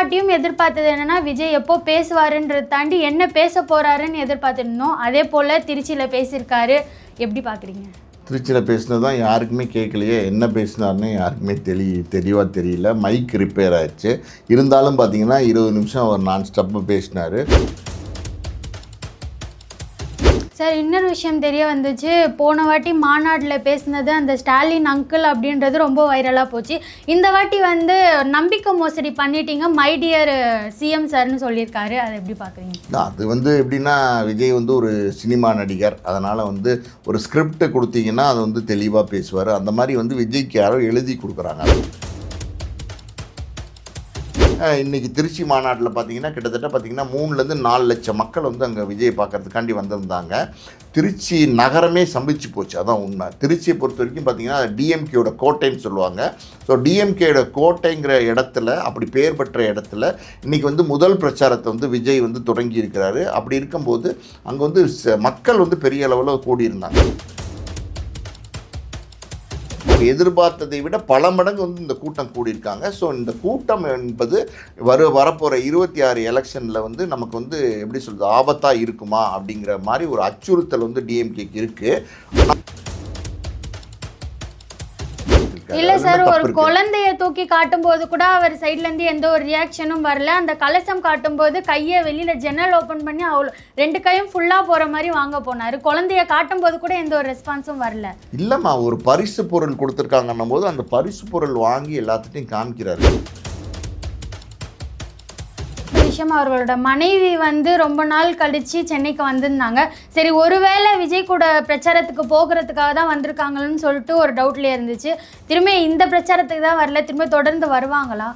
வாட்டியும் எதிர்பார்த்தது என்னன்னா விஜய் எப்போ பேசுவாருன்றதை தாண்டி என்ன பேச போறாருன்னு எதிர்பார்த்துருந்தோம். அதே போல திருச்சியில பேசியிருக்காரு. எப்படி பாக்குறீங்க? திருச்சியில் பேசினது தான் யாருக்குமே கேட்கலையே. என்ன பேசினார்னு யாருக்குமே தெளி தெளிவாக தெரியல. மைக் ரிப்பேர் ஆயிடுச்சு. இருந்தாலும் பார்த்தீங்கன்னா இருபது நிமிஷம் அவர் நான் ஸ்டப்பாக பேசினார். சார் இன்னொரு விஷயம் தெரிய வந்துச்சு. போன வாட்டி மாநாட்டில் பேசினது அந்த ஸ்டாலின் அங்கிள் அப்படின்றது ரொம்ப வைரலாக போச்சு. இந்த வாட்டி வந்து நம்பிக்கை மோசடி பண்ணிட்டீங்க. மை டியர் சிஎம் சார்னு சொல்லியிருக்காரு. அதை எப்படி பார்க்குறீங்க அது வந்து எப்படின்னா விஜய் வந்து ஒரு சினிமா நடிகர். அதனால் வந்து ஒரு ஸ்கிரிப்டை கொடுத்தீங்கன்னா அது வந்து தெளிவாக பேசுவார். அந்த மாதிரி வந்து விஜய்க்கு யாரோ எழுதி கொடுக்குறாங்க. இன்றைக்கி இன்னைக்கு திருச்சி மாநாட்டில் பார்த்தீங்கன்னா கிட்டத்தட்ட பார்த்தீங்கன்னா மூணுலேருந்து நாலு லட்சம் மக்கள் வந்து அங்கே விஜயை பார்க்கறதுக்காண்டி வந்திருந்தாங்க. திருச்சி நகரமே சம்பிச்சு போச்சு அதான் உண்மை. திருச்சியை பொறுத்த வரைக்கும் பார்த்தீங்கன்னா டிஎம்கேயோட கோட்டைன்னு சொல்லுவாங்க. ஸோ டிஎம்கேயோட கோட்டைங்கிற இடத்துல அப்படி பெயர் பெற்ற இடத்துல இன்றைக்கி வந்து முதல் பிரச்சாரத்தை வந்து விஜய் வந்து தொடங்கி இருக்கிறாரு அப்படி இருக்கும்போது அங்கே வந்து ச- மக்கள் வந்து பெரிய அளவில் கூடியிருந்தாங்க. எதிர்பார்த்ததை விட பல மடங்கு வந்து இந்த கூட்டம் கூடியிருக்காங்க. ஸோ இந்த கூட்டம் என்பது வரு வரப்போகிற இருபத்தி ஆறு எலெக்ஷனில் வந்து நமக்கு வந்து எப்படி சொல்கிறது ஆபத்தாக இருக்குமா அப்படிங்கிற மாதிரி ஒரு அச்சுறுத்தல் வந்து டிஎம்கேக்கு இருக்குது இல்ல சார் ஒரு குழந்தைய தூக்கி காட்டும்போது கூட அவர் சைட்ல இருந்து எந்த ஒரு ரியாக்ஷனும் வரல. அந்த கலசம் காட்டும்போது கையை வெளியில ஜன்னல் ஓபன் பண்ணி அவ்வளோ ரெண்டு கையும் ஃபுல்லா போற மாதிரி வாங்க போனாரு. குழந்தைய காட்டும்போது கூட எந்த ஒரு ரெஸ்பான்ஸும் வரல. இல்லைம்மா ஒரு பரிசு பொருள் கொடுத்துருக்காங்கன்னும் போது அந்த பரிசு பொருள் வாங்கி எல்லாத்துட்டையும் காமிக்கிறாரு. விஷயம் அவர்களோட மனைவி வந்து ரொம்ப நாள் கழிச்சு சென்னைக்கு வந்திருந்தாங்க. சரி ஒருவேளை விஜய் கூட பிரச்சாரத்துக்கு போகிறதுக்காக தான் வந்திருக்காங்கன்னு சொல்லிட்டு ஒரு டவுட்ல இருந்துச்சு. திரும்ப இந்த பிரச்சாரத்துக்கு தான் வரல. திரும்ப தொடர்ந்து வருவாங்களா?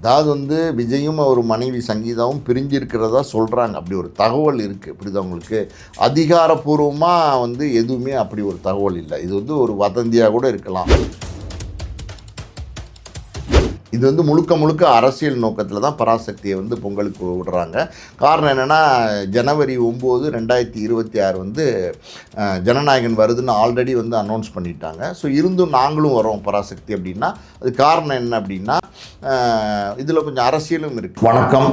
அதாவது வந்து விஜயும் அவர் மனைவி சங்கீதாவும் பிரிஞ்சிருக்கிறதா சொல்கிறாங்க அப்படி ஒரு தகவல் இருக்குது இப்படிதான் உங்களுக்கு? அதிகாரப்பூர்வமாக வந்து எதுவுமே அப்படி ஒரு தகவல் இல்லை. இது வந்து ஒரு வதந்தியாக கூட இருக்கலாம். இது வந்து முழுக்க முழுக்க அரசியல் நோக்கத்தில் தான் பராசக்தியை வந்து பொங்கலுக்கு விடுறாங்க. காரணம் என்னென்னா ஜனவரி ஒம்பது ரெண்டாயிரத்தி இருபத்தி ஆறு வந்து ஜனநாயகன் வருதுன்னு ஆல்ரெடி வந்து அனௌன்ஸ் பண்ணிட்டாங்க. ஸோ இருந்தும் நாங்களும் வரோம் பராசக்தி அப்படின்னா அது காரணம் என்ன அப்படின்னா இதில் கொஞ்சம் அரசியலும் இருக்குது வணக்கம்.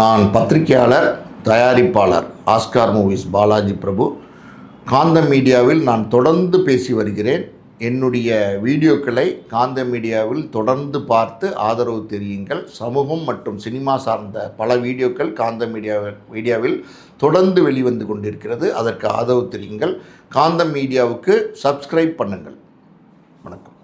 நான் பத்திரிகையாளர் தயாரிப்பாளர் ஆஸ்கார் மூவிஸ் பாலாஜி பிரபு. காந்தம் மீடியாவில் நான் தொடர்ந்து பேசி வருகிறேன். என்னுடைய வீடியோக்களை காந்த மீடியாவில் தொடர்ந்து பார்த்து ஆதரவு தெரியுங்கள். சமூகம் மற்றும் சினிமா சார்ந்த பல வீடியோக்கள் காந்த மீடியா மீடியாவில் தொடர்ந்து வெளிவந்து கொண்டிருக்கிறது. அதற்கு ஆதரவு தெரியுங்கள். காந்தம் மீடியாவுக்கு சப்ஸ்கிரைப் பண்ணுங்கள். வணக்கம்.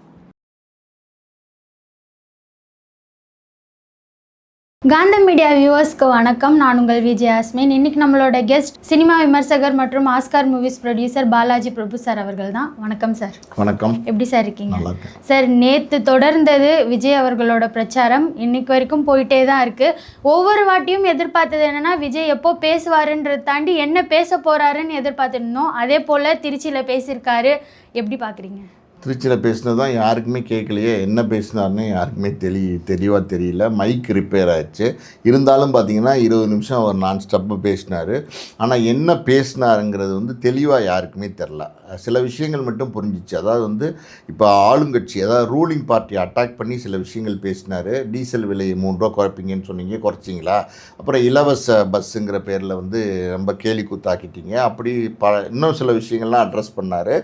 காந்தம் மீடியா வியூவர்ஸ்க்கு வணக்கம். நான் உங்கள் விஜய் ஆஸ்மின் இன்னைக்கு நம்மளோட கெஸ்ட் சினிமா விமர்சகர் மற்றும் Oscar movies producer Balaji Prabhu sir அவர்கள் தான் வணக்கம் சார் வணக்கம். எப்படி சார் இருக்கீங்க? சார் நேற்று தொடர்ந்தது விஜய் அவர்களோட பிரச்சாரம். இன்னைக்கு வரைக்கும் போயிட்டே தான் இருக்கு. ஒவ்வொரு வாட்டியும் எதிர்பார்த்தது என்னன்னா விஜய் எப்போ பேசுவாருன்றதை தாண்டி என்ன பேச போறாருன்னு எதிர்பார்த்துருந்தோம். அதே போல திருச்சியில பேசியிருக்காரு. எப்படி பாக்குறீங்க? திருச்சியில் பேசினது தான் யாருக்குமே கேட்கலையே என்ன பேசினார்னு யாருக்குமே தெளி தெளிவாக தெரியல. மைக் ரிப்பேர் ஆயிடுச்சு. இருந்தாலும் பார்த்தீங்கன்னா இருபது நிமிஷம் அவர் நான் ஸ்டப்பாக பேசினார். ஆனால் என்ன பேசினாருங்கிறது வந்து தெளிவாக யாருக்குமே தெரில சில விஷயங்கள் மட்டும் புரிஞ்சிச்சு. அதாவது வந்து இப்போ ஆளுங்கட்சி அதாவது ரூலிங் பார்ட்டி அட்டாக் பண்ணி சில விஷயங்கள் பேசினார். டீசல் விலை மூணு ரூபா குறைப்பீங்கன்னு சொன்னீங்க குறைச்சிங்களா? அப்புறம் இலவச பஸ்ஸுங்கிற பேரில் வந்து ரொம்ப கேலி கூத்தாக்கிட்டீங்க. அப்படி ப இன்னும் சில விஷயங்கள்லாம் அட்ரஸ் பண்ணார்.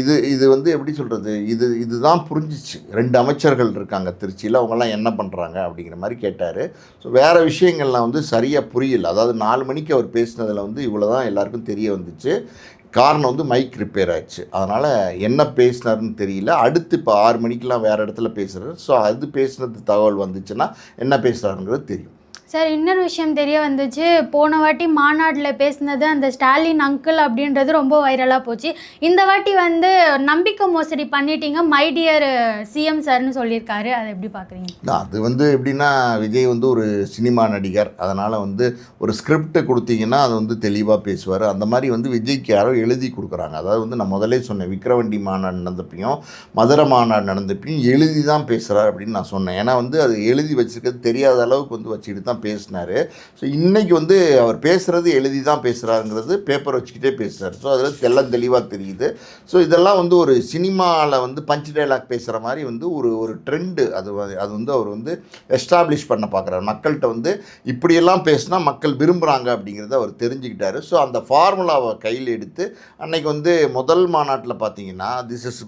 இது இது வந்து எப்படி சொல்கிறது இது இதுதான் புரிஞ்சிச்சு. ரெண்டு அமைச்சர்கள் இருக்காங்க திருச்சியில். அவங்கெல்லாம் என்ன பண்ணுறாங்க அப்படிங்கிற மாதிரி கேட்டார். ஸோ வேறு விஷயங்கள்லாம் வந்து சரியாக புரியல. அதாவது நாலு மணிக்கு அவர் பேசினதில் வந்து இவ்வளோ தான் எல்லாருக்கும் தெரிய வந்துச்சு. காரணம் வந்து மைக் ரிப்பேர் ஆச்சு அதனால் என்ன பேசினார்னு தெரியல. அடுத்து இப்போ ஆறு மணிக்கெலாம் வேறு இடத்துல பேசுகிறார் ஸோ அது பேசினது தகவல் வந்துச்சுன்னா என்ன பேசுகிறாருங்கிறது தெரியும். சார் இன்னொரு விஷயம் தெரிய வந்துச்சு. போன வாட்டி மாநாட்டில் பேசினது அந்த ஸ்டாலின் அங்கிள் அப்படின்றது ரொம்ப வைரலாக போச்சு. இந்த வாட்டி வந்து நம்பிக்கை மோசடி பண்ணிட்டீங்க. மை டியர் சிஎம் சார்னு சொல்லியிருக்காரு. அதை எப்படி பார்க்குறீங்க அது வந்து எப்படின்னா விஜய் வந்து ஒரு சினிமா நடிகர். அதனால் வந்து ஒரு ஸ்கிரிப்ட் கொடுத்தீங்கன்னா அது வந்து தெளிவாக பேசுவார். அந்த மாதிரி வந்து விஜய்க்கு யாரோ எழுதி கொடுக்குறாங்க. அதாவது வந்து நான் முதலே சொன்னேன் விக்ரவண்டி மாநாடு நடந்தப்பையும் மதுரை மாநாடு நடந்தப்பையும் எழுதி தான் பேசுகிறார் அப்படின்னு நான் சொன்னேன். ஏன்னா வந்து அது எழுதி வச்சுருக்கிறது தெரியாத அளவுக்கு வந்து வச்சுக்கிட்டு தான் பேசினார். ஸோ இன்றைக்கி வந்து அவர் பேசுகிறது எழுதி தான் பேசுகிறாருங்கிறது பேப்பர் வச்சுக்கிட்டே பேசுகிறார் ஸோ அதில் எல்லாம் தெளிவாக தெரியுது. ஸோ இதெல்லாம் வந்து ஒரு சினிமாவில் வந்து பஞ்ச் டைலாக் பேசுகிற மாதிரி வந்து ஒரு ஒரு ட்ரெண்டு அது அது வந்து அவர் வந்து எஸ்டாப்ளிஷ் பண்ண பார்க்குறாரு மக்கள்கிட்ட வந்து இப்படியெல்லாம் பேசினா மக்கள் விரும்புகிறாங்க அப்படிங்கிறத அவர் தெரிஞ்சுக்கிட்டாரு. ஸோ அந்த ஃபார்முலாவை கையில் எடுத்து அன்னைக்கு வந்து முதல் மாநாட்டில் பார்த்தீங்கன்னா this is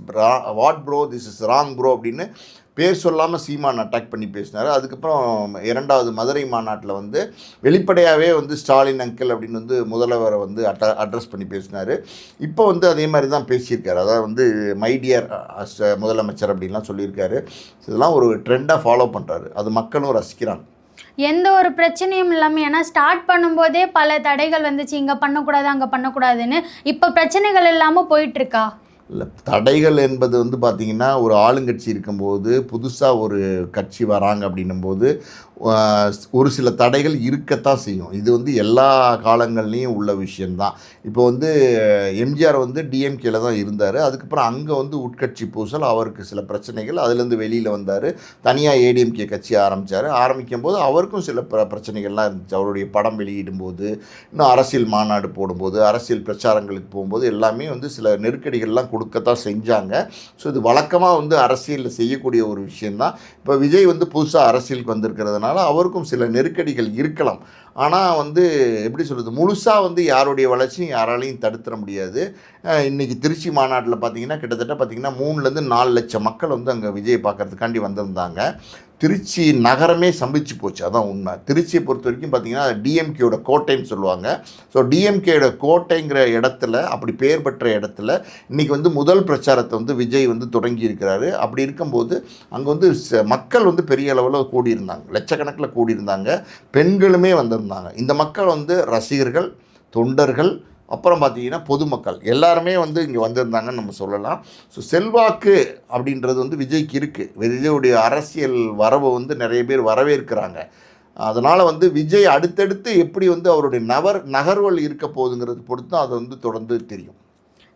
what bro this is wrong bro அப்படின்னு பேர் சொல்லாமல் சீமான் அட்டாக் பண்ணி பேசினார். அதுக்கப்புறம் இரண்டாவது மதுரை மாநாட்டில் வந்து வெளிப்படையாகவே வந்து ஸ்டாலின் அங்கிள் அப்படின்னு வந்து முதல்வரை வந்து அட்ட அட்ரஸ் பண்ணி பேசினார். இப்போ வந்து அதே மாதிரி தான் பேசியிருக்காரு. அதாவது வந்து மைடியர் முதலமைச்சர் அப்படின்லாம் சொல்லியிருக்காரு. இதெல்லாம் ஒரு ட்ரெண்டாக ஃபாலோ பண்ணுறாரு அது மக்களும் ரசிக்கிறாங்க. எந்த ஒரு பிரச்சனையும் இல்லாமல் ஏன்னா ஸ்டார்ட் பண்ணும்போதே பல தடைகள் வந்துச்சு. இங்கே பண்ணக்கூடாது அங்கே பண்ணக்கூடாதுன்னு. இப்போ பிரச்சனைகள் இல்லாமல் போயிட்டுருக்கா இல்லை தடைகள் என்பது வந்து பார்த்திங்கன்னா ஒரு ஆளுங்கட்சி இருக்கும்போது புதுசாக ஒரு கட்சி வராங்க அப்படின்னும்போது போது ஒரு சில தடைகள் இருக்கத்தான் செய்யும். இது வந்து எல்லா காலங்கள்லேயும் உள்ள விஷயந்தான் இப்போ வந்து எம்ஜிஆர் வந்து டிஎம்கேல தான் இருந்தார். அதுக்கப்புறம் அங்கே வந்து உட்கட்சி பூசல் அவருக்கு சில பிரச்சனைகள். அதுலேருந்து வெளியில் வந்தார். தனியாக ஏடிஎம்கே கட்சி ஆரம்பித்தார் ஆரம்பிக்கும் போது அவருக்கும் சில பிர பிரச்சனைகள்லாம் இருந்துச்சு. அவருடைய படம் வெளியிடும்போது இன்னும் அரசியல் மாநாடு போடும்போது அரசியல் பிரச்சாரங்களுக்கு போகும்போது எல்லாமே வந்து சில நெருக்கடிகள்லாம் கொடுக்கத்தான் செஞ்சாங்க. ஸோ இது வழக்கமாக வந்து அரசியலில் செய்யக்கூடிய ஒரு விஷயந்தான் இப்போ விஜய் வந்து புதுசாக அரசியலுக்கு வந்திருக்கிறதுனால அவருக்கும் சில நெருக்கடிகள் இருக்கலாம். ஆனால் வந்து எப்படி சொல்கிறது முழுசாக வந்து யாருடைய வளர்ச்சியும் யாராலையும் தடுத்துட முடியாது. இன்றைக்கி இன்னைக்கு திருச்சி மாநாட்டில் பார்த்தீங்கன்னா கிட்டத்தட்ட பார்த்திங்கன்னா மூணுலேருந்து நாலு லட்சம் மக்கள் வந்து அங்கே விஜய் பார்க்கறதுக்காண்டி வந்திருந்தாங்க. திருச்சி நகரமே சம்பிச்சு போச்சு. அதான் உண்மை. திருச்சியை பொறுத்த வரைக்கும் பார்த்தீங்கன்னா டிஎம்கேயோட கோட்டைன்னு சொல்லுவாங்க. ஸோ டிஎம்கேயோட கோட்டைங்கிற இடத்துல அப்படி பெயர் பெற்ற இடத்துல இன்றைக்கி வந்து முதல் பிரச்சாரத்தை வந்து விஜய் வந்து தொடங்கி இருக்கிறாரு அப்படி இருக்கும்போது அங்கே வந்து ச- மக்கள் வந்து பெரிய அளவில் கூடியிருந்தாங்க. லட்சக்கணக்கில் கூடியிருந்தாங்க. பெண்களுமே வந்திருந்தாங்க. இந்த மக்கள் வந்து ரசிகர்கள் தொண்டர்கள் அப்புறம் பார்த்தீங்கன்னா பொதுமக்கள். எல்லாருமே வந்து இங்கே வந்திருந்தாங்கன்னு நம்ம சொல்லலாம். ஸோ செல்வாக்கு அப்படின்றது வந்து விஜய்க்கு இருக்குது விஜயுடைய அரசியல் வரவை வந்து நிறைய பேர் வரவேற்கிறாங்க. அதனால் வந்து விஜய் அடுத்தடுத்து எப்படி வந்து அவருடைய நவர் நகர்வுகள் இருக்க போகுதுங்கிறது பொறுத்து தான் அது வந்து தொடர்ந்து தெரியும்.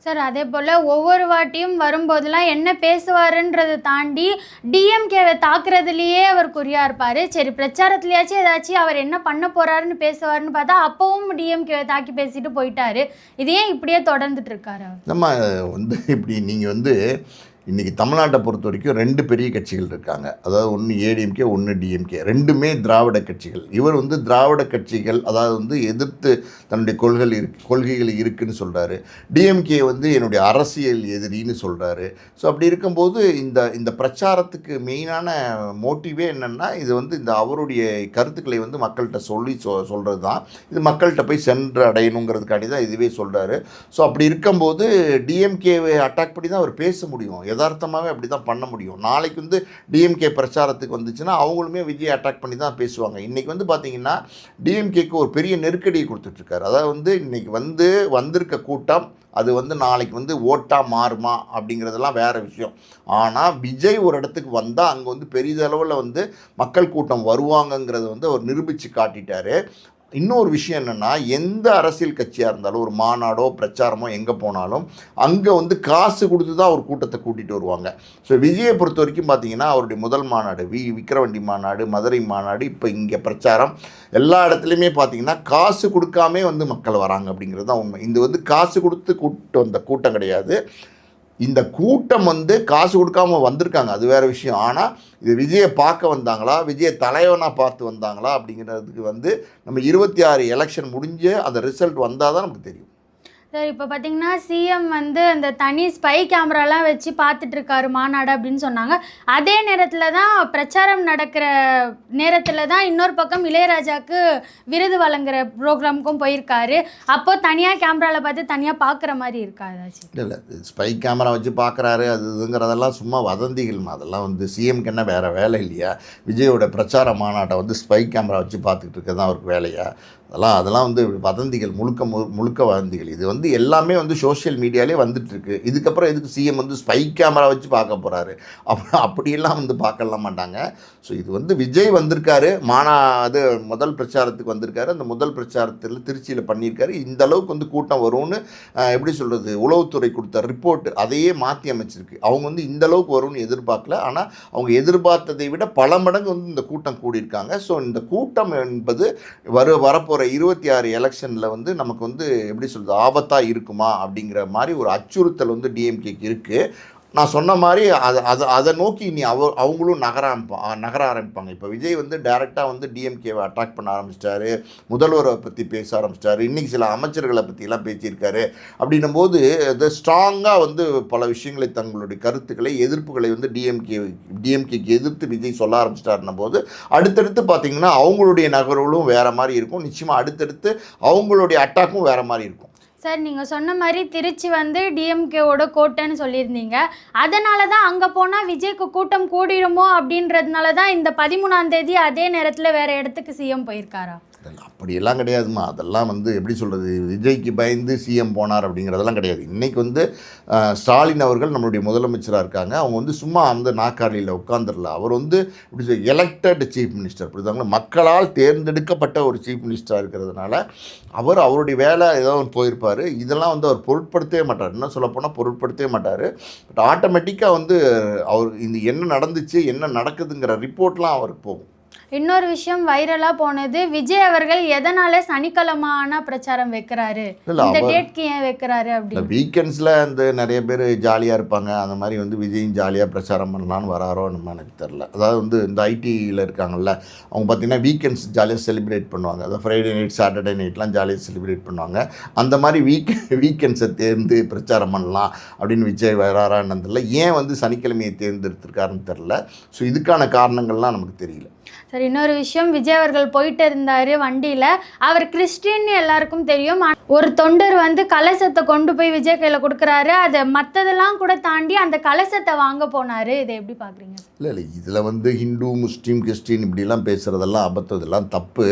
சார் அதே போல் ஒவ்வொரு வாட்டியும் வரும்போதெல்லாம் என்ன பேசுவாருன்றதை தாண்டி டிஎம்கேவை தாக்குறதுலேயே அவர் குறியாக இருப்பார். சரி பிரச்சாரத்துலையாச்சும் ஏதாச்சும் அவர் என்ன பண்ண போகிறாருன்னு பேசுவாருன்னு பார்த்தா அப்போவும் டிஎம்கேவை தாக்கி பேசிட்டு போயிட்டாரு. இது ஏன் இப்படியே தொடர்ந்துட்டு இருக்காரு அவர்? நம்ம வந்து இப்படி நீங்கள் வந்து இன்றைக்கி தமிழ்நாட்டை பொறுத்த வரைக்கும் ரெண்டு பெரிய கட்சிகள் இருக்காங்க. அதாவது ஒன்று ஏடிஎம்கே ஒன்று டிஎம்கே ரெண்டுமே திராவிட கட்சிகள். இவர் வந்து திராவிட கட்சிகள் அதாவது வந்து எதிர்த்து தன்னுடைய கொள்கைகள் இருக்கு கொள்கைகள் இருக்குன்னு சொல்கிறாரு டிஎம்கே வந்து என்னுடைய அரசியல் எதிரின்னு சொல்கிறாரு ஸோ அப்படி இருக்கும்போது இந்த இந்த பிரச்சாரத்துக்கு மெயினான மோட்டிவே என்னென்னா இது வந்து இந்த அவருடைய கருத்துக்களை வந்து மக்கள்கிட்ட சொல்லி சொ சொல்கிறது தான் இது மக்கள்கிட்ட போய் சென்று அடையணுங்கிறதுக்காண்டி தான் இதுவே சொல்கிறாரு ஸோ அப்படி இருக்கும்போது டிஎம்கேவை அட்டாக் பண்ணி தான் அவர் பேச முடியும். யதார்த்தமாகவே அப்படி தான் பண்ண முடியும். நாளைக்கு வந்து டிஎம்கே பிரச்சாரத்துக்கு வந்துச்சுன்னா அவங்களுமே விஜய் அட்டாக் பண்ணி தான் பேசுவாங்க. இன்றைக்கி வந்து பார்த்தீங்கன்னா டிஎம்கேக்கு ஒரு பெரிய நெருக்கடியை கொடுத்துட்ருக்காரு. அதாவது வந்து இன்றைக்கி வந்து வந்திருக்க கூட்டம் அது வந்து நாளைக்கு வந்து ஓட்டாக மாறுமா அப்படிங்கிறதெல்லாம் வேறு விஷயம். ஆனால் விஜய் ஒரு இடத்துக்கு வந்தால் அங்கே வந்து பெரிதளவில் வந்து மக்கள் கூட்டம் வருவாங்கங்கிறத வந்து அவர் நிரூபித்து காட்டிட்டாரு. இன்னொரு விஷயம் என்னென்னா எந்த அரசியல் கட்சியாக இருந்தாலும் ஒரு மாநாடோ பிரச்சாரமோ எங்கே போனாலும் அங்கே வந்து காசு கொடுத்து தான் ஒரு கூட்டத்தை கூட்டிகிட்டு வருவாங்க. ஸோ விஜயை பொறுத்த வரைக்கும் பார்த்தீங்கன்னா அவருடைய முதல் மாநாடு வி விக்கிரவண்டி மாநாடு மதுரை மாநாடு இப்போ இங்கே பிரச்சாரம் எல்லா இடத்துலையுமே பார்த்தீங்கன்னா காசு கொடுக்காமே வந்து மக்கள் வராங்க அப்படிங்கிறது தான் உண்மை. இது வந்து காசு கொடுத்து கூட்டு வந்த கூட்டம் கிடையாது. இந்த கூட்டம் வந்து காசு கொடுக்காம வந்திருக்காங்க. அது வேற விஷயம். ஆனால் இது விஜயை பார்க்க வந்தாங்களா? விஜயை தலைவனாக பார்த்து வந்தாங்களா? அப்படிங்கிறதுக்கு வந்து நம்ம இருபத்தி ஆறு எலெக்ஷன் முடிஞ்சு அந்த ரிசல்ட் வந்தால் தான் நமக்கு தெரியும். சார் இப்போ பார்த்தீங்கன்னா சிஎம் வந்து அந்த தனி ஸ்பை கேமராலாம் வச்சு பார்த்துட்ருக்காரு மாநாடு அப்படின்னு சொன்னாங்க. அதே நேரத்தில் தான் பிரச்சாரம் நடக்கிற நேரத்தில் தான் இன்னொரு பக்கம் இளையராஜாவுக்கு விருது வழங்குற ப்ரோக்ராமுக்கும் போயிருக்காரு. அப்போ தனியாக கேமராவில் பார்த்து தனியாக பார்க்குற மாதிரி இருக்கா இல்லை இல்லை. ஸ்பை கேமரா வச்சு பார்க்குறாரு அது இதுங்கிறதெல்லாம் சும்மா வதந்திகள்மா அதெல்லாம் வந்து சிஎம்க்கு என்ன வேறு வேலை இல்லையா? விஜயோட பிரச்சார மாநாட்டை வந்து ஸ்பை கேமரா வச்சு பார்த்துக்கிட்டு இருக்கிறது தான் அவருக்கு வேலையா? அதெல்லாம் அதெல்லாம் வந்து வதந்திகள் முழுக்க முழுக்க வதந்திகள். இது வந்து வந்து எல்லாமே வந்து சோஷியல் மீடியாலே வந்துட்டுருக்கு. இதுக்கப்புறம் எதுக்கு சிஎம் வந்து ஸ்பை கேமரா வச்சு பார்க்க போகிறாரு அப்போ அப்படியெல்லாம் வந்து பார்க்கலாம் மாட்டாங்க. ஸோ இது வந்து விஜய் வந்திருக்காரு. மானா அது முதல் பிரச்சாரத்துக்கு வந்திருக்காரு. அந்த முதல் பிரச்சாரத்தில் திருச்சியில் பண்ணியிருக்காரு. இந்த அளவுக்கு வந்து கூட்டம் வரும்னு எப்படி சொல்கிறது உளவுத்துறை கொடுத்த ரிப்போர்ட் அதையே மாற்றி அமைச்சிருக்கு. அவங்க வந்து இந்த அளவுக்கு வரும்னு எதிர்பார்க்கல. ஆனால் அவங்க எதிர்பார்த்ததை விட பல மடங்கு வந்து இந்த கூட்டம் கூடியிருக்காங்க. ஸோ இந்த கூட்டம் என்பது வர வரப்போகிற இருபத்தி ஆறு எலெக்ஷனில் வந்து நமக்கு வந்து எப்படி சொல்கிறது ஆபத்தாக இருக்குமா அப்படிங்கிற மாதிரி ஒரு அச்சுறுத்தல் வந்து டிஎம்கேக்கு இருக்குது நான் சொன்ன மாதிரி அதை அதை அதை நோக்கி இனி அவ அவங்களும் நகர ஆரம்பிப்பா நகர ஆரம்பிப்பாங்க. இப்போ விஜய் வந்து டைரெக்டாக வந்து டிஎம்கேவை அட்டாக் பண்ண ஆரம்பிச்சிட்டாரு. முதல்வரை பற்றி பேச ஆரம்பிச்சிட்டாரு. இன்றைக்கி சில அமைச்சர்களை பற்றிலாம் பேசியிருக்காரு. அப்படின்னும் போது இது ஸ்ட்ராங்காக வந்து பல விஷயங்களை தங்களுடைய கருத்துக்களை எதிர்ப்புகளை வந்து டிஎம்கே டிஎம்கேக்கு எதிர்த்து விஜய் சொல்ல ஆரம்பிச்சிட்டாருன்னும் போது அடுத்தடுத்து பார்த்தீங்கன்னா அவங்களுடைய நகர்வுகளும் வேறு மாதிரி இருக்கும். நிச்சயமாக அடுத்தடுத்து அவங்களுடைய அட்டாக்கும் வேறு மாதிரி இருக்கும். சார் நீங்கள் சொன்ன மாதிரி திருச்சி வந்து டிஎம்கேவோட கோட்டைன்னு சொல்லியிருந்தீங்க. அதனால தான் அங்கே போனால் விஜய்க்கு கூட்டம் கூடிடுமோ அப்படின்றதுனால தான் இந்த பதிமூணாம் தேதி அதே நேரத்தில் வேறு இடத்துக்கு சிஎம் போயிருக்காரா? அப்படியெல்லாம் கிடையாதுமா அதெல்லாம் வந்து எப்படி சொல்கிறது விஜய்க்கு பயந்து சிஎம் போனார் அப்படிங்கிறதெல்லாம் கிடையாது. இன்றைக்கி வந்து ஸ்டாலின் அவர்கள் நம்மளுடைய முதலமைச்சராக இருக்காங்க. அவங்க வந்து சும்மா அந்த நாக்காளியில் உட்காந்துடல அவர் வந்து இப்படி சொல் எலெக்டட் சீஃப் மினிஸ்டர் புரியுதாங்களா? மக்களால் தேர்ந்தெடுக்கப்பட்ட ஒரு சீஃப் மினிஸ்டராக இருக்கிறதுனால அவர் அவருடைய வேலை ஏதோ ஒன்று போயிருப்பார். இதெல்லாம் வந்து அவர் பொருட்படுத்தவே மாட்டார். என்ன சொல்லப்போனால் பொருட்படுத்தவே மாட்டார். பட் ஆட்டோமேட்டிக்காக வந்து அவர் இந்த என்ன நடந்துச்சு என்ன நடக்குதுங்கிற ரிப்போர்ட்லாம் அவருக்கு போகும். இன்னொரு விஷயம் வைரலாக போனது விஜய் அவர்கள் எதனால சனிக்கிழமை ஆனா பிரச்சாரம் வைக்கிறாரு? இந்த டேட்க்கு ஏன் வைக்கிறாரு அப்படின்னு. வீக்கெண்ட்ஸில் இந்த நிறைய பேர் ஜாலியாக இருப்பாங்க. அந்த மாதிரி வந்து விஜயும் ஜாலியாக பிரச்சாரம் பண்ணலான்னு வராரோ நம்ம எனக்கு தெரில அதாவது வந்து இந்த ஐடியில் இருக்காங்கல்ல அவங்க பார்த்தீங்கன்னா வீக்கெண்ட்ஸ் ஜாலியாக செலிப்ரேட் பண்ணுவாங்க. அதாவது ஃப்ரைடே நைட் சாட்டர்டே நைட்லாம் ஜாலியாக செலிப்ரேட் பண்ணுவாங்க. அந்த மாதிரி வீக் வீக்கெண்ட்ஸை தேர்ந்து பிரச்சாரம் பண்ணலாம் அப்படின்னு விஜய் வராரான்னு தெரியல. ஏன் வந்து சனிக்கிழமையை தேர்ந்தெடுத்திருக்காருன்னு தெரில ஸோ இதுக்கான காரணங்கள்லாம் நமக்கு தெரியல. சரி இன்னொரு விஷயம். விஜய் அவர்கள் போயிட்டு இருந்தாரு வண்டியில. அவர் கிறிஸ்டின்னு எல்லாருக்கும் தெரியும். ஒரு தொண்டர் வந்து கலசத்தை கொண்டு போய் விஜய் கையில கொடுக்குறாரு. அதை மத்ததெல்லாம் கூட தாண்டி அந்த கலசத்தை வாங்க போனாரு. இதை எப்படி பார்க்குறீங்க இல்லை இல்லை. இதில் வந்து ஹிந்து முஸ்லீம் கிறிஸ்டின் இப்படிலாம் பேசுகிறதெல்லாம் அபத்தம் இதெல்லாம் தப்பு.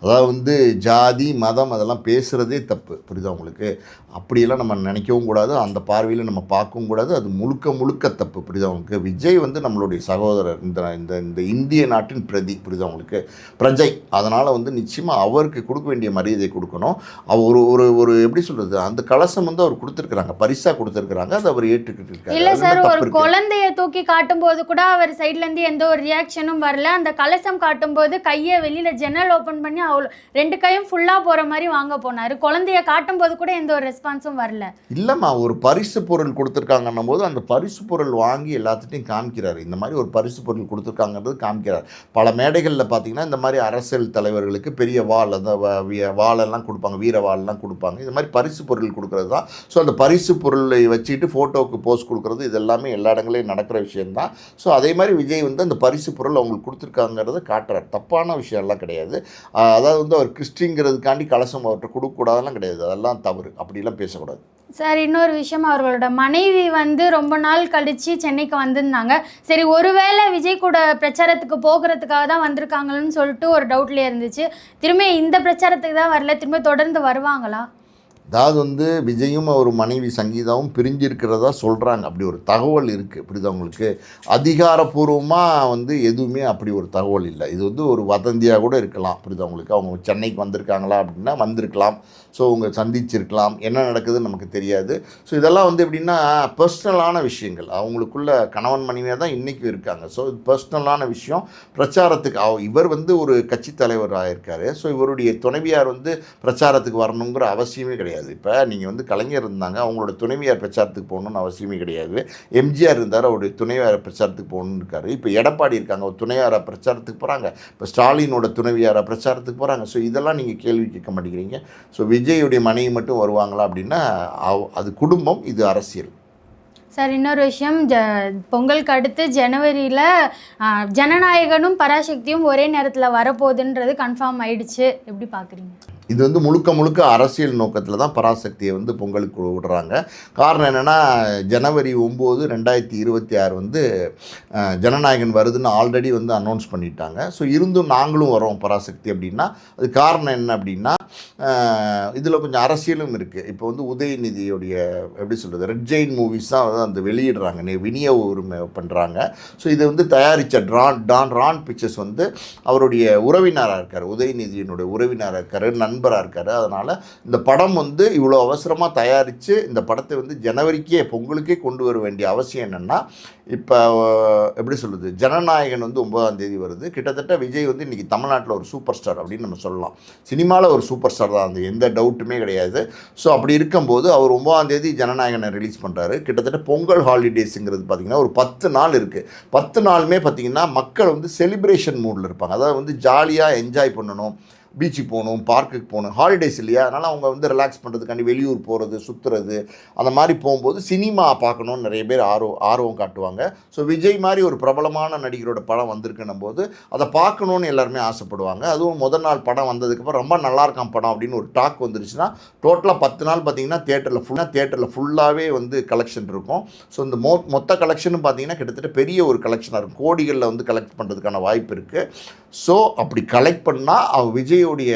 அதாவது வந்து ஜாதி மதம் அதெல்லாம் பேசுகிறதே தப்பு. புரியுதா உங்களுக்கு? அப்படியெல்லாம் நம்ம நினைக்கவும் கூடாது. அந்த பார்வையில் நம்ம பார்க்கவும் கூடாது. அது முழுக்க முழுக்க தப்பு. புரியுதா உங்களுக்கு? விஜய் வந்து நம்மளுடைய சகோதரர். இந்த இந்த இந்த இந்திய நாட்டின் பிரதி புரியுதா உங்களுக்கு? பிரஜை. அதனால் வந்து நிச்சயமாக அவருக்கு கொடுக்க வேண்டிய மரியாதை கொடுக்கணும். அவர் ஒரு ஒரு ஒரு எப்படி சொல்கிறது அந்த கலசம் வந்து அவர் கொடுத்துருக்குறாங்க. பரிசாக கொடுத்துருக்குறாங்க. அதை அவர் ஏற்றுக்கிட்டு இருக்காரு இல்ல சார் ஒரு? குழந்தைய தூக்கி காட்டும்போது கூட அவர் சைட்ல இருந்து எந்த ஒரு ரியாக்ஷனும் வரல. அந்த கலசம் காட்டும்போது கையை வெளியில ஜன்னல் ஓபன் பண்ணி அவ்வளோ ரெண்டு கையும் ஃபுல்லா போற மாதிரி வாங்க போனாரு. குழந்தைய காட்டும்போது கூட எந்த ஒரு ரெஸ்பான்ஸும் வரல. இல்லைம்மா ஒரு பரிசு பொருள் கொடுத்துருக்காங்கன்னும் போது அந்த பரிசு பொருள் வாங்கி எல்லாத்துட்டையும் காமிக்கிறாரு. இந்த மாதிரி ஒரு பரிசு பொருள் கொடுத்துருக்காங்கிறது காமிக்கிறார். பல மேடைகளில் பார்த்தீங்கன்னா இந்த மாதிரி அரசியல் தலைவர்களுக்கு பெரிய வாள் அந்த வாழெல்லாம் வாளெல்லாம் கொடுப்பாங்க வீர வாழெல்லாம் கொடுப்பாங்க. இந்த மாதிரி பரிசு பொருள் கொடுக்குறது தான். ஸோ அந்த பரிசு பொருளை வச்சுட்டு ஃபோட்டோவுக்கு போஸ்ட் கொடுக்குறது இது எல்லாமே எல்லா இடங்களையும் நடக்கிற விஷயந்தான் ஸோ அதே மாதிரி விஜய் வந்து அந்த பரிசு பொருள் அவங்களுக்கு கொடுத்துருக்காங்கிறத காட்டுறார். தப்பான விஷயம்லாம் கிடையாது. அதாவது வந்து அவர் கிறிஸ்டிங்கிறதுக்காண்டி கலசம் அவர்கிட்ட கொடுக்கக்கூடாதெல்லாம் கிடையாது. அதெல்லாம் தவறு. அப்படிலாம் பேசக்கூடாது. சார் இன்னொரு விஷயம். அவர்களோட மனைவி வந்து ரொம்ப நாள் கழித்து சென்னைக்கு வந்திருந்தாங்க. சரி ஒருவேளை விஜய் கூட பிரச்சாரத்துக்கு போகிறதுக்காக தான் வந்திருக்காங்கன்னு சொல்லிட்டு ஒரு டவுட்லேயே இருந்துச்சு. திரும்ப இந்த பிரச்சாரத்துக்கு தான் வரல. திரும்ப தொடர்ந்து வருவாங்களா? அதாவது வந்து விஜயும் அவர் மனைவி சங்கீதாவும் பிரிஞ்சிருக்கிறதா சொல்கிறாங்க அப்படி ஒரு தகவல் இருக்குது புரியுதா அவங்களுக்கு அதிகாரப்பூர்வமாக வந்து எதுவுமே அப்படி ஒரு தகவல் இல்லை. இது வந்து ஒரு வதந்தியாக கூட இருக்கலாம். புரியுது அவங்களுக்கு அவங்க சென்னைக்கு வந்திருக்காங்களா அப்படின்னா வந்திருக்கலாம். ஸோ அவங்க சந்திச்சிருக்கலாம். என்ன நடக்குதுன்னு நமக்கு தெரியாது. ஸோ இதெல்லாம் வந்து எப்படின்னா பர்சனலான விஷயங்கள். அவங்களுக்குள்ள கணவன் மனைவியாக தான் இன்றைக்கும் இருக்காங்க. ஸோ இது பர்சனலான விஷயம். பிரச்சாரத்துக்கு அவ இவர் வந்து ஒரு கட்சி தலைவராக இருக்கார் ஸோ இவருடைய துணைவியார் வந்து பிரச்சாரத்துக்கு வரணுங்கிற அவசியமே கிடையாது. இப்போ நீங்கள் வந்து கலைஞர் இருந்தாங்க அவங்களோட துணைவியார் பிரச்சாரத்துக்கு போகணும்னு அவசியமே கிடையாது. எம்ஜிஆர் இருந்தார் அவருடைய துணைவியார் பிரச்சாரத்துக்கு போகணும்னு இருக்காரு. இப்போ எடப்பாடி இருக்காங்க அவர் துணைவியாராக பிரச்சாரத்துக்கு போகிறாங்க இப்போ ஸ்டாலினோட துணைவியாராக பிரச்சாரத்துக்கு போகிறாங்க ஸோ இதெல்லாம் நீங்கள் கேள்வி கேட்க மாட்டேங்கிறீங்க. ஸோ விஜயுடைய மனைவி மட்டும் வருவாங்களா அப்படின்னா அது குடும்பம் இது அரசியல். சார் இன்னொரு விஷயம் ஜ பொங்கலுக்கு அடுத்து ஜனவரியில் ஜனநாயகனும் பராசக்தியும் ஒரே நேரத்தில் வரப்போகுதுன்றது கன்ஃபார்ம் ஆயிடுச்சு. எப்படி பார்க்குறீங்க இது வந்து முழுக்க முழுக்க அரசியல் நோக்கத்தில் தான் பராசக்தியை வந்து பொங்கலுக்கு விடுறாங்க. காரணம் என்னென்னா ஜனவரி ஒம்பது ரெண்டாயிரத்தி இருபத்தி ஆறு வந்து ஜனநாயகன் வருதுன்னு ஆல்ரெடி வந்து அனௌன்ஸ் பண்ணிட்டாங்க. ஸோ இருந்தும் நாங்களும் வரோம் பராசக்தி அப்படின்னா அது காரணம் என்ன அப்படின்னா இதில் கொஞ்சம் அரசியலும் இருக்குது இப்போ வந்து உதயநிதியுடைய எப்படி சொல்கிறது ரெட் ஜெயின் மூவிஸ் தான் வந்து அந்த வெளியிடுறாங்க. நே- விநியோக உரிமை பண்ணுறாங்க ஸோ இதை வந்து தயாரித்த ட்ரான் டான் ரான் பிக்சர்ஸ் வந்து அவருடைய உறவினராக இருக்கார் உதயநிதியினுடைய உறவினராக இருக்கார். நண்பராக இருக்கார். அதனால் இந்த படம் வந்து இவ்வளோ அவசரமாக தயாரித்து இந்த படத்தை வந்து ஜனவரிக்கே பொங்கலுக்கே கொண்டு வர வேண்டிய அவசியம் என்னென்னா இப்போ எப்படி சொல்லுது ஜனநாயகன் வந்து ஒன்பதாம் தேதி வருது. கிட்டத்தட்ட விஜய் வந்து இன்றைக்கி தமிழ்நாட்டில் ஒரு சூப்பர் ஸ்டார் அப்படின்னு நம்ம சொல்லலாம். சினிமாவில் ஒரு சூப்பர் ஸ்டார் தான். அது எந்த டவுட்டுமே கிடையாது. ஸோ அப்படி இருக்கும்போது அவர் ஒன்பதாம் தேதி ஜனநாயகனை ரிலீஸ் பண்ணுறாரு கிட்டத்தட்ட பொங்கல் ஹாலிடேஸுங்கிறது பார்த்திங்கன்னா ஒரு பத்து நாள் இருக்குது பத்து நாளுமே பார்த்திங்கன்னா மக்கள் வந்து செலிப்ரேஷன் மூடில் இருப்பாங்க. அதாவது வந்து ஜாலியாக என்ஜாய் பண்ணணும். பீச்சுக்கு போகணும் பார்க்குக்கு போகணும் ஹாலிடேஸ் இல்லையா? அதனால் அவங்க வந்து ரிலாக்ஸ் பண்ணுறதுக்காண்டி வெளியூர் போகிறது சுற்றுறது அந்த மாதிரி போகும்போது சினிமா பார்க்கணுன்னு நிறைய பேர் ஆர்வம் ஆர்வம் காட்டுவாங்க. ஸோ விஜய் மாதிரி ஒரு பிரபலமான நடிகரோட படம் வந்திருக்குன்னும் போது அதை பார்க்கணுன்னு எல்லாருமே ஆசைப்படுவாங்க. அதுவும் முதல் நாள் படம் வந்ததுக்கப்புறம் ரொம்ப நல்லா இருக்கான் படம் அப்படின்னு ஒரு டாக் வந்துருச்சுன்னா டோட்டலாக பத்து நாள் பார்த்தீங்கன்னா தேட்டரில் ஃபுல்லாக தேட்டரில் ஃபுல்லாகவே வந்து கலெக்ஷன் இருக்கும். ஸோ இந்த மொ மொத்த கலெக்ஷனும் பார்த்தீங்கன்னா கிட்டத்தட்ட பெரிய ஒரு கலெக்ஷனாக இருக்கும். கோடிகளில் வந்து கலெக்ட் பண்ணுறதுக்கான வாய்ப்பு இருக்குது ஸோ அப்படி கலெக்ட் பண்ணால் விஜய் விஜயோடைய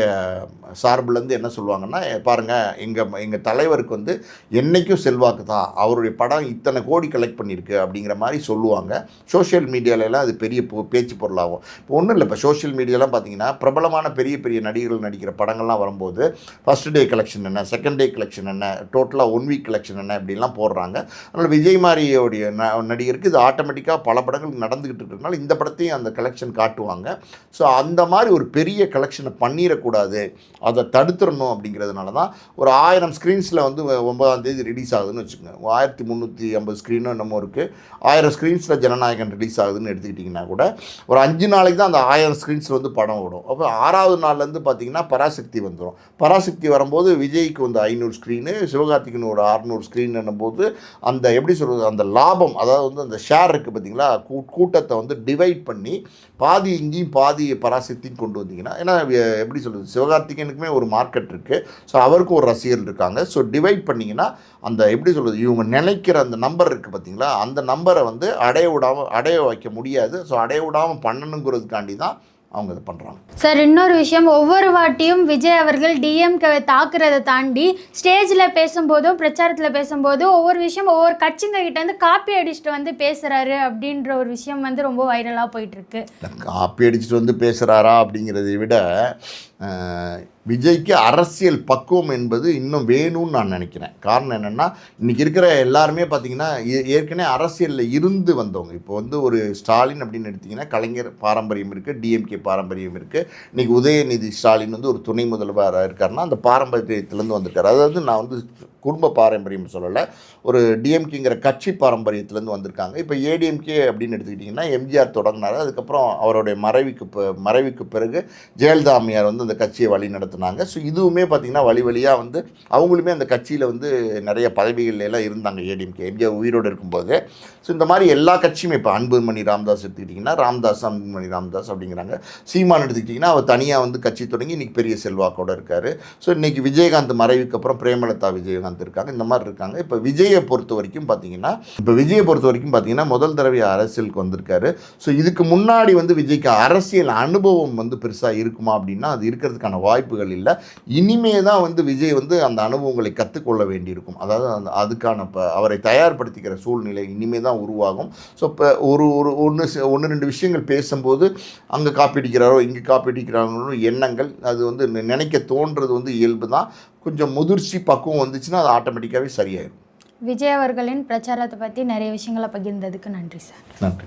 சார்புலேருந்து என்ன சொல்லுவாங்கன்னா பாருங்கள் எங்கள் எங்கள் தலைவருக்கு வந்து என்றைக்கும் செல்வாக்கு தான். அவருடைய படம் இத்தனை கோடி கலெக்ட் பண்ணியிருக்கு அப்படிங்கிற மாதிரி சொல்லுவாங்க. சோஷியல் மீடியாலலாம் அது பெரிய பு- பேச்சு பொருளாகும். இப்போ ஒன்றும் இல்லை இப்போ சோஷியல் மீடியாலாம் பார்த்தீங்கன்னா பிரபலமான பெரிய பெரிய நடிகர்கள் நடிக்கிற படங்கள்லாம் வரும்போது ஃபஸ்ட் டே கலெக்ஷன் என்ன செகண்ட் டே கலெக்ஷன் என்ன டோட்டலாக ஒன் வீக் கலெக்ஷன் என்ன இப்படிலாம் போடுறாங்க. அதனால் விஜய் மாரியோடைய ந நடிகருக்கு இது ஆட்டோமேட்டிக்காக பல படங்கள் நடந்துக்கிட்டு இருக்கிறதுனால இந்த படத்தையும் அந்த கலெக்ஷன் காட்டுவாங்க. ஸோ அந்த மாதிரி ஒரு பெரிய கலெக்ஷனை பண்ணிடக்கூடாது. அதை தடுத்துடணும் அப்படிங்கிறதுனால தான் ஒரு ஆயிரம் ஸ்க்ரீன்ஸில் வந்து ஒன்பதாம் தேதி ரிலீஸ் ஆகுதுன்னு வச்சுக்கோங்க. ஆயிரத்தி முந்நூற்றி ஐம்பது ஸ்க்ரீனும் என்னமோ இருக்குது ஆயிரம் ஸ்க்ரீன்ஸில் ஜனநாயகன் ரிலீஸ் ஆகுதுன்னு எடுத்துக்கிட்டிங்கன்னா கூட ஒரு அஞ்சு நாளைக்கு தான் அந்த ஆயிரம் ஸ்க்ரீன்ஸில் வந்து படம் ஓடும். அப்போ ஆறாவது நாள்லேருந்து பார்த்தீங்கன்னா பராசக்தி வந்துடும் பராசக்தி வரும்போது விஜய்க்கு வந்து ஐநூறு ஸ்க்ரீனு சிவகார்த்திகேயன் ஒரு அறநூறு ஸ்க்ரீன் போது அந்த எப்படி சொல்கிறது அந்த லாபம் அதாவது வந்து அந்த ஷேர் இருக்குது பார்த்திங்களா கூ- கூட்டத்தை வந்து டிவைட் பண்ணி பாதி இங்கேயும் பாதி பராசக்தியும் கொண்டு வந்தீங்கன்னா ஏன்னா எப்படி சொல்கிறது சிவகார்த்திகேயனுக்குமே ஒரு மார்க்கெட் இருக்குது ஸோ அவருக்கும் ஒரு ரசிகர்கள் இருக்காங்க. ஸோ டிவைட் பண்ணிங்கன்னா அந்த எப்படி சொல்கிறது இவங்க நினைக்கிற அந்த நம்பர் இருக்குது பார்த்தீங்களா அந்த நம்பரை வந்து அடைய விடாமல் அடைய வைக்க முடியாது. ஸோ அடைய விடாமல் பண்ணணுங்கிறதுக்காண்டி தான் அவங்க இதை பண்ணுறாங்க சார் இன்னொரு விஷயம். ஒவ்வொரு வாட்டியும் விஜய் அவர்கள் டிஎம்கேவை தாக்குறதை தாண்டி ஸ்டேஜில் பேசும்போதும் பிரச்சாரத்தில் பேசும்போதும் ஒவ்வொரு விஷயம் ஒவ்வொரு கட்சிங்க கிட்ட இருந்து காப்பி அடிச்சுட்டு வந்து பேசுறாரு அப்படின்ற ஒரு விஷயம் வந்து ரொம்ப வைரலாக போயிட்டு இருக்கு. காப்பி அடிச்சுட்டு வந்து பேசுகிறாரா அப்படிங்கிறதை விட விஜய்க்கு அரசியல் பக்குவம் என்பது இன்னும் வேணும்னு நான் நினைக்கிறேன். காரணம் என்னென்னா இன்றைக்கி இருக்கிற எல்லாருமே பார்த்திங்கன்னா ஏ- ஏற்கனவே அரசியலில் இருந்து வந்தவங்க. இப்போ வந்து ஒரு ஸ்டாலின் அப்படின்னு எடுத்திங்கன்னா கலைஞர் பாரம்பரியம் இருக்குது டிஎம்கே பாரம்பரியம் இருக்குது இன்றைக்கி உதயநிதி ஸ்டாலின் வந்து ஒரு துணை முதல்வராக இருக்காருன்னா அந்த பாரம்பரியத்திலேருந்து வந்திருக்காரு. அதாவது நான் வந்து குடும்ப பாரம்பரியம் சொல்லலை ஒரு டிஎம்கேங்கிற கட்சி பாரம்பரியத்திலேருந்து வந்திருக்காங்க. இப்போ ஏடிஎம்கே அப்படின்னு எடுத்துக்கிட்டிங்கன்னா எம்ஜிஆர் தொடங்கினார். அதுக்கப்புறம் அவருடைய மறைவுக்கு மறைவுக்கு பிறகு ஜெயலலிதா அம்மையார் வந்து அந்த கட்சியை வழி நடத்தினாங்க. ஸோ இதுவுமே பார்த்திங்கன்னா வழி வழியாக வந்து அவங்களுமே அந்த கட்சியில் வந்து நிறைய பதவிகள் எல்லாம் இருந்தாங்க ஏடிஎம்கே. எம்ஜிஆர் உயிரோடு இருக்கும்போது. ஸோ இந்த மாதிரி எல்லா கட்சியுமே இப்போ அன்புமணி ராம்தாஸ் எடுத்துக்கிட்டிங்கன்னா ராம்தாஸ் அன்புமணி ராம்தாஸ் அப்படிங்கிறாங்க. சீமான் எடுத்துக்கிட்டிங்கன்னா அவர் தனியாக வந்து கட்சி தொடங்கி இன்றைக்கி பெரிய செல்வாக்கோட இருக்கார். ஸோ இன்றைக்கி விஜயகாந்த் மறைவுக்கு அப்புறம் பிரேமலதா விஜயகாந்த் இருக்காங்க. இந்த மாதிரி இருக்காங்க. இப்போ விஜயை பொறுத்த வரைக்கும் பார்த்தீங்கன்னா இப்போ விஜயை பொறுத்த வரைக்கும் பார்த்தீங்கன்னா முதல் தடவை அரசியலுக்கு வந்திருக்காரு. ஸோ இதுக்கு முன்னாடி வந்து விஜய்க்கு அரசியல் அனுபவம் வந்து பெருசாக இருக்குமா அப்படின்னா அது இருக்கிறதுக்கான வாய்ப்புகள் இல்லை. இனிமே தான் வந்து விஜய் வந்து அந்த அனுபவங்களை கற்றுக்கொள்ள வேண்டியிருக்கும். அதாவது அந்த அதுக்கான இப்போ அவரை தயார்படுத்திக்கிற சூழ்நிலை இனிமே தான் உருவாகும். ஸோ இப்போ ஒரு ஒரு ஒன்று ஒன்று ரெண்டு விஷயங்கள் பேசும்போது அங்கே காப்பீடிக்கிறாரோ இங்கே காப்பீடிக்கிறாங்களோ எண்ணங்கள் அது வந்து நினைக்க தோன்றது வந்து இயல்பு தான் கொஞ்சம் முதிர்ச்சி பக்குவம் வந்துச்சுன்னா அது ஆட்டோமேட்டிக்காகவே சரியாயிடும் விஜய் அவர்களின் பிரச்சாரத்தை பற்றி நிறைய விஷயங்களை பகிர்ந்ததுக்கு நன்றி சார். நன்றி.